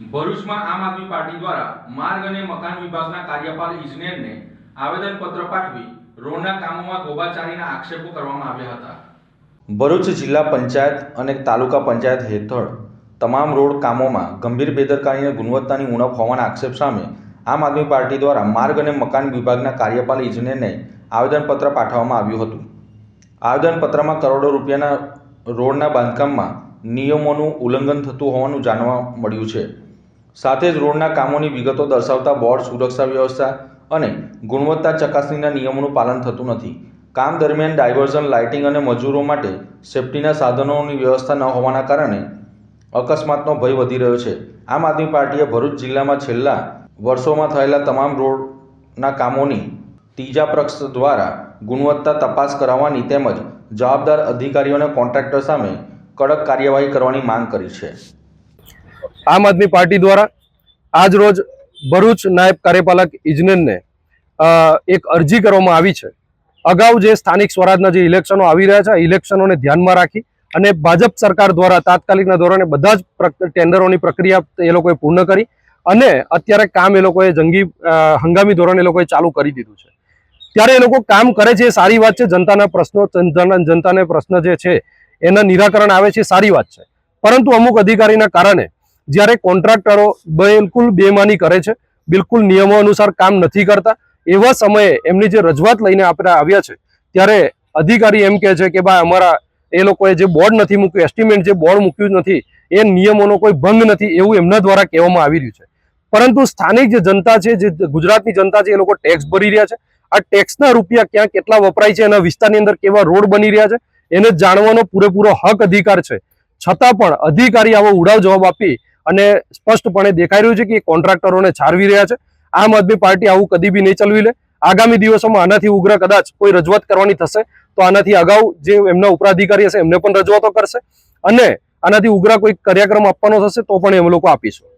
ભરૂચમાં આમ આદમી પાર્ટી દ્વારા માર્ગ અને મકાન વિભાગના કાર્યપાલ ઇજનેરને આવેદનપત્ર પાઠવી રોડના કામોમાં ગોબાચારીના આક્ષેપો કરવામાં આવ્યા હતા. ભરૂચ જિલ્લા પંચાયત અને તાલુકા પંચાયત હેઠળ તમામ રોડ કામોમાં ગંભીર બેદરકારી ગુણવત્તાની ઉણપ હોવાના આક્ષેપ સામે આમ આદમી પાર્ટી દ્વારા માર્ગ અને મકાન વિભાગના કાર્યપાલ ઇજનેરને આવેદનપત્ર પાઠવવામાં આવ્યું હતું. આવેદનપત્રમાં કરોડો રૂપિયાના રોડના બાંધકામમાં નિયમોનું ઉલ્લંઘન થતું હોવાનું જાણવા મળ્યું છે. સાથે જ રોડના કામોની વિગતો દર્શાવતા બોર્ડ, સુરક્ષા વ્યવસ્થા અને ગુણવત્તા ચકાસણીના નિયમોનું પાલન થતું નથી. કામ દરમિયાન ડાયવર્ઝન, લાઇટિંગ અને મજૂરો માટે સેફટીના સાધનોની વ્યવસ્થા ન હોવાના કારણે અકસ્માતનો ભય વધી રહ્યો છે. આમ આદમી પાર્ટીએ ભરૂચ જિલ્લામાં છેલ્લા વર્ષોમાં થયેલા તમામ રોડના કામોની ત્રીજા પક્ષ દ્વારા ગુણવત્તા તપાસ કરાવવાની તેમજ જવાબદાર અધિકારીઓ અને કોન્ટ્રાક્ટર સામે કડક કાર્યવાહી કરવાની માંગ કરી છે. આમ આદમી પાર્ટી દ્વારા આજ રોજ ભરૂચ નાયબ કાર્યપાલક ઇજનેરને એક અરજી કરવામાં આવી છે. અગાઉ જે સ્થાનિક સ્વરાજના જે ઇલેક્શનો આવી રહ્યા છે ઇલેક્શનોને ધ્યાનમાં રાખી અને ભાજપ સરકાર દ્વારા તાત્કાલિકના ધોરણે બધા જ ટેન્ડરોની પ્રક્રિયા એ લોકોએ પૂર્ણ કરી અને અત્યારે કામ એ લોકોએ જંગી હંગામી ધોરણે એ લોકોએ ચાલુ કરી દીધું છે. ત્યારે એ લોકો કામ કરે છે એ સારી વાત છે, જનતાના પ્રશ્નો જનતાના પ્રશ્ન જે છે એના નિરાકરણ આવે છે સારી વાત છે. પરંતુ અમુક અધિકારીના કારણે જ્યારે કોન્ટ્રાક્ટરો બિલકુલ બેમાની કરે છે, બિલકુલ નિયમો અનુસાર કામ નથી કરતા, એવા સમયે એમની જે રજૂઆત લઈને આપણે આવ્યા છે, ત્યારે અધિકારી એમ કહે છે કે ભાઈ અમારા એ લોકોએ જે બોર્ડ નથી મૂક્યું એસ્ટિમેટ જે બોર્ડ મૂક્યું નથી, એ નિયમોનો કોઈ ભંગ નથી એવું એમના દ્વારા કહેવામાં આવી રહ્યું છે. પરંતુ સ્થાનિક જે જનતા છે, જે ગુજરાતની જનતા છે, એ લોકો ટેક્સ ભરી રહ્યા છે. આ ટેક્સના રૂપિયા ક્યાં કેટલા વપરાય છે, એના વિસ્તારની અંદર કેવા રોડ બની રહ્યા છે, એને જાણવાનો પૂરેપૂરો હક અધિકાર છે. છતાં પણ અધિકારી આવો ઉડાવ જવાબ આપી અને સ્પષ્ટપણે દેખાઈ રહ્યું છે કે કોન્ટ્રાક્ટરોને છારવી રહ્યા છે. આમ આદમી પાર્ટી આવું કદી બી નહીં ચલવી લે. આગામી દિવસોમાં આનાથી ઉગ્ર કદાચ કોઈ રજૂઆત કરવાની થશે, તો આનાથી અગાઉ જે એમના ઉપરાધિકારી હશે એમને પણ રજૂઆતો કરશે. અને આનાથી ઉગ્ર કોઈ કાર્યક્રમ આપવાનો થશે, તો પણ એમ લોકો આપીશું.